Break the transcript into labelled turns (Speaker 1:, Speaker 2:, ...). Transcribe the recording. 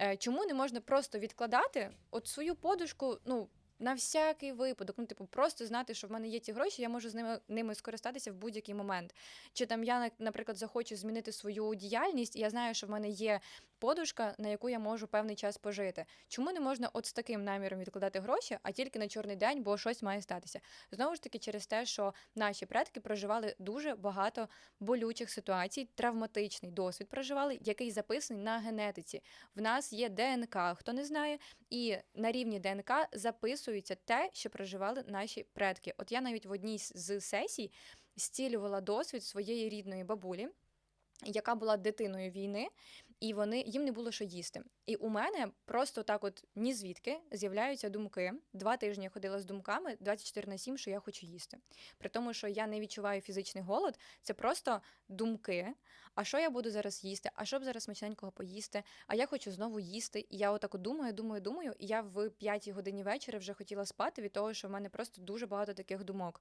Speaker 1: Е, Чому не можна просто відкладати от свою подушку, ну. На всякий випадок, ну типу, просто знати, що в мене є ті гроші, я можу з ними ними скористатися в будь-який момент. Чи там я, на- наприклад, захочу змінити свою діяльність, і я знаю, що в мене є подушка, на яку я можу певний час пожити. Чому не можна от з таким наміром відкладати гроші, а тільки на чорний день, бо щось має статися? Знову ж таки, через те, що наші предки проживали дуже багато болючих ситуацій, травматичний досвід проживали, який записаний на генетиці. В нас є ДНК, хто не знає, і на рівні ДНК записується те, що проживали наші предки. От я навіть в одній з- сесій зцілювала досвід своєї рідної бабулі. Яка була дитиною війни, і вони їм не було що їсти. І у мене просто так, от ні звідки з'являються думки. Два тижні я ходила з думками 24 на 7, що я хочу їсти. При тому, що я не відчуваю фізичний голод, це просто думки. А що я буду зараз їсти? А що б зараз смачненького поїсти? А я хочу знову їсти. І я отак от думаю, думаю, думаю. І я в п'ятій годині вечора вже хотіла спати від того, що в мене просто дуже багато таких думок.